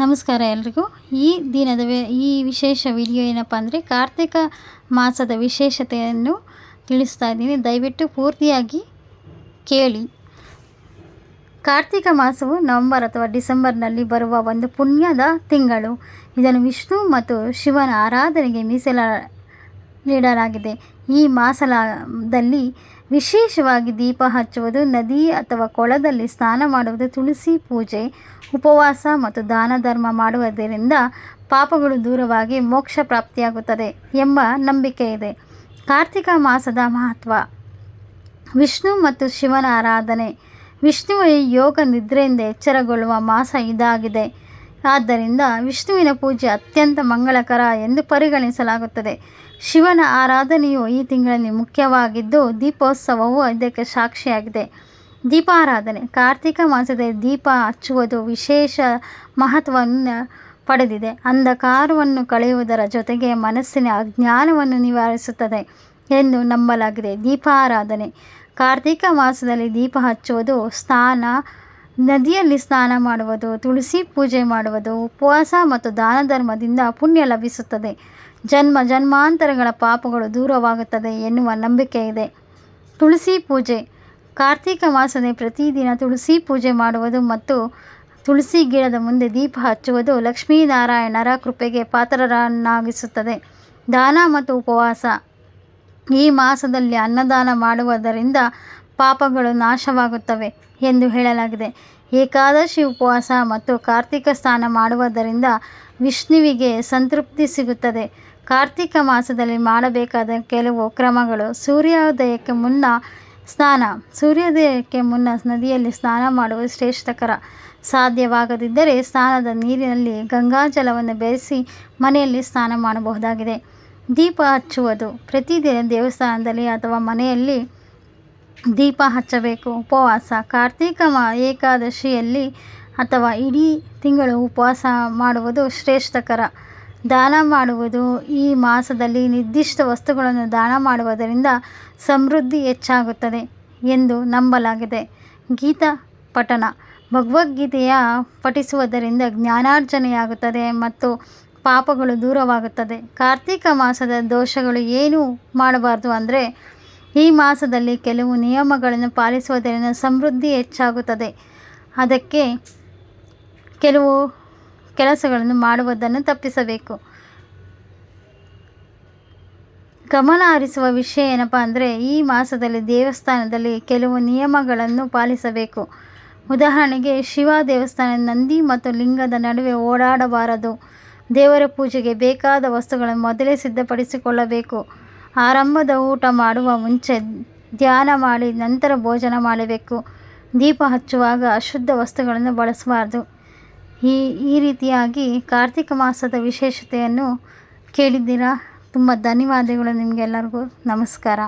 ನಮಸ್ಕಾರ ಎಲ್ರಿಗೂ. ಈ ದಿನದ ಈ ವಿಶೇಷ ವಿಡಿಯೋ ಏನಪ್ಪ ಅಂದರೆ ಕಾರ್ತಿಕ ಮಾಸದ ವಿಶೇಷತೆಯನ್ನು ತಿಳಿಸ್ತಾ ಇದ್ದೀನಿ. ದಯವಿಟ್ಟು ಪೂರ್ತಿಯಾಗಿ ಕೇಳಿ. ಕಾರ್ತಿಕ ಮಾಸವು ನವಂಬರ್ ಅಥವಾ ಡಿಸೆಂಬರ್ನಲ್ಲಿ ಬರುವ ಒಂದು ಪುಣ್ಯದ ತಿಂಗಳು. ಇದನ್ನು ವಿಷ್ಣು ಮತ್ತು ಶಿವನ ಆರಾಧನೆಗೆ ಮೀಸಲ, ನೀಡಲಾಗಿದೆ. ಈ ಮಾಸದಲ್ಲಿ ವಿಶೇಷವಾಗಿ ದೀಪ ಹಚ್ಚುವುದು ನದಿ ಅಥವಾ ಕೊಳದಲ್ಲಿ ಸ್ನಾನ ಮಾಡುವುದು ತುಳಸಿ ಪೂಜೆ, ಉಪವಾಸ ಮತ್ತು ದಾನ ಧರ್ಮ ಮಾಡುವುದರಿಂದ ಪಾಪಗಳು ದೂರವಾಗಿ ಮೋಕ್ಷ ಪ್ರಾಪ್ತಿಯಾಗುತ್ತದೆ ಎಂಬ ನಂಬಿಕೆ ಇದೆ. ಕಾರ್ತಿಕ ಮಾಸದ ಮಹತ್ವ. ವಿಷ್ಣು ಮತ್ತು ಶಿವನ ಆರಾಧನೆ. ವಿಷ್ಣುವೇ ಯೋಗ ನಿದ್ರೆಯಿಂದ ಎಚ್ಚರಗೊಳ್ಳುವ ಮಾಸ ಇದಾಗಿದೆ. ಆದ್ದರಿಂದ ವಿಷ್ಣುವಿನ ಪೂಜೆ ಅತ್ಯಂತ ಮಂಗಳಕರ ಎಂದು ಪರಿಗಣಿಸಲಾಗುತ್ತದೆ. ಶಿವನ ಆರಾಧನೆಯು ಈ ತಿಂಗಳಲ್ಲಿ ಮುಖ್ಯವಾಗಿದ್ದು, ದೀಪೋತ್ಸವವು ಇದಕ್ಕೆ ಸಾಕ್ಷಿಯಾಗಿದೆ. ದೀಪಾರಾಧನೆ, ಕಾರ್ತಿಕ ಮಾಸದಲ್ಲಿ ದೀಪ ಹಚ್ಚುವುದು ವಿಶೇಷ ಮಹತ್ವವನ್ನು ಪಡೆದಿದೆ. ಅಂಧಕಾರವನ್ನು ಕಳೆಯುವುದರ ಜೊತೆಗೆ ಮನಸ್ಸಿನ ಅಜ್ಞಾನವನ್ನು ನಿವಾರಿಸುತ್ತದೆ ಎಂದು ನಂಬಲಾಗಿದೆ. ದೀಪಾರಾಧನೆ, ಕಾರ್ತಿಕ ಮಾಸದಲ್ಲಿ ದೀಪ ಹಚ್ಚುವುದು ಸ್ನಾನ ನದಿಯಲ್ಲಿ ಸ್ನಾನ ಮಾಡುವುದು, ತುಳಸಿ ಪೂಜೆ ಮಾಡುವುದು, ಉಪವಾಸ ಮತ್ತು ದಾನ ಧರ್ಮದಿಂದ ಪುಣ್ಯ ಲಭಿಸುತ್ತದೆ. ಜನ್ಮ ಜನ್ಮಾಂತರಗಳ ಪಾಪಗಳು ದೂರವಾಗುತ್ತದೆ ಎನ್ನುವ ನಂಬಿಕೆ ಇದೆ. ತುಳಸಿ ಪೂಜೆ. ಕಾರ್ತಿಕ ಮಾಸದ ಪ್ರತಿದಿನ ತುಳಸಿ ಪೂಜೆ ಮಾಡುವುದು ಮತ್ತು ತುಳಸಿ ಗಿಡದ ಮುಂದೆ ದೀಪ ಹಚ್ಚುವುದು ಲಕ್ಷ್ಮೀನಾರಾಯಣರ ಕೃಪೆಗೆ ಪಾತ್ರರನ್ನಾಗಿಸುತ್ತದೆ. ದಾನ ಮತ್ತು ಉಪವಾಸ. ಈ ಮಾಸದಲ್ಲಿ ಅನ್ನದಾನ ಮಾಡುವುದರಿಂದ ಪಾಪಗಳು ನಾಶವಾಗುತ್ತವೆ ಎಂದು ಹೇಳಲಾಗಿದೆ. ಏಕಾದಶಿ ಉಪವಾಸ ಮತ್ತು ಕಾರ್ತಿಕ ಸ್ನಾನ ಮಾಡುವುದರಿಂದ ವಿಷ್ಣುವಿಗೆ ಸಂತೃಪ್ತಿ ಸಿಗುತ್ತದೆ. ಕಾರ್ತಿಕ ಮಾಸದಲ್ಲಿ ಮಾಡಬೇಕಾದ ಕೆಲವು ಕ್ರಮಗಳು ಸೂರ್ಯೋದಯಕ್ಕೆ ಮುನ್ನ ಸ್ನಾನ. ಸೂರ್ಯೋದಯಕ್ಕೆ ಮುನ್ನ ನದಿಯಲ್ಲಿ ಸ್ನಾನ ಮಾಡುವುದು ಶ್ರೇಷ್ಠಕರ. ಸಾಧ್ಯವಾಗದಿದ್ದರೆ ಸ್ನಾನದ ನೀರಿನಲ್ಲಿ ಗಂಗಾಜಲವನ್ನು ಬೆರೆಸಿ ಮನೆಯಲ್ಲಿ ಸ್ನಾನ ಮಾಡಬಹುದಾಗಿದೆ. ದೀಪ ಹಚ್ಚುವುದು ಪ್ರತಿದಿನ ದೇವಸ್ಥಾನದಲ್ಲಿ ಅಥವಾ ಮನೆಯಲ್ಲಿ ದೀಪ ಹಚ್ಚಬೇಕು. ಉಪವಾಸ. ಕಾರ್ತಿಕ ಮಾ ಏಕಾದಶಿಯಲ್ಲಿ ಅಥವಾ ಇಡೀ ತಿಂಗಳು ಉಪವಾಸ ಮಾಡುವುದು ಶ್ರೇಷ್ಠಕರ. ದಾನ ಮಾಡುವುದು ಈ ಮಾಸದಲ್ಲಿ ನಿರ್ದಿಷ್ಟ ವಸ್ತುಗಳನ್ನು ದಾನ ಮಾಡುವುದರಿಂದ ಸಮೃದ್ಧಿ ಹೆಚ್ಚಾಗುತ್ತದೆ ಎಂದು ನಂಬಲಾಗಿದೆ. ಗೀತಾ ಪಠಣ. ಭಗವದ್ಗೀತೆಯ ಪಠಿಸುವುದರಿಂದ ಜ್ಞಾನಾರ್ಜನೆಯಾಗುತ್ತದೆ ಮತ್ತು ಪಾಪಗಳು ದೂರವಾಗುತ್ತದೆ. ಕಾರ್ತಿಕ ಮಾಸದ ದೋಷಗಳು ಏನು ಮಾಡಬಾರ್ದು ಅಂದರೆ ಈ ಮಾಸದಲ್ಲಿ ಕೆಲವು ನಿಯಮಗಳನ್ನು ಪಾಲಿಸುವುದರಿಂದ ಸಮೃದ್ಧಿ ಹೆಚ್ಚಾಗುತ್ತದೆ. ಅದಕ್ಕೆ ಕೆಲವು ಕೆಲಸಗಳನ್ನು ಮಾಡುವುದನ್ನು ತಪ್ಪಿಸಬೇಕು. ಗಮನ ಹರಿಸುವ ವಿಷಯ ಏನಪ್ಪ ಅಂದರೆ, ಈ ಮಾಸದಲ್ಲಿ ದೇವಸ್ಥಾನದಲ್ಲಿ ಕೆಲವು ನಿಯಮಗಳನ್ನು ಪಾಲಿಸಬೇಕು. ಉದಾಹರಣೆಗೆ, ಶಿವ ದೇವಸ್ಥಾನ ನಂದಿ ಮತ್ತು ಲಿಂಗದ ನಡುವೆ ಓಡಾಡಬಾರದು. ದೇವರ ಪೂಜೆಗೆ ಬೇಕಾದ ವಸ್ತುಗಳನ್ನು ಮೊದಲೇ ಸಿದ್ಧಪಡಿಸಿಕೊಳ್ಳಬೇಕು. ಆರಂಭದ ಊಟ ಮಾಡುವ ಮುಂಚೆ ಧ್ಯಾನ ಮಾಡಿ, ನಂತರ ಭೋಜನ ಮಾಡಬೇಕು. ದೀಪ ಹಚ್ಚುವಾಗ ಅಶುದ್ಧ ವಸ್ತುಗಳನ್ನು ಬಳಸಬಾರ್ದು. ಈ ಈ ರೀತಿಯಾಗಿ ಕಾರ್ತಿಕ ಮಾಸದ ವಿಶೇಷತೆಯನ್ನು ಕೇಳಿದ್ದೀರಾ? ತುಂಬ ಧನ್ಯವಾದಗಳು ನಿಮಗೆಲ್ಲರಿಗೂ. ನಮಸ್ಕಾರ.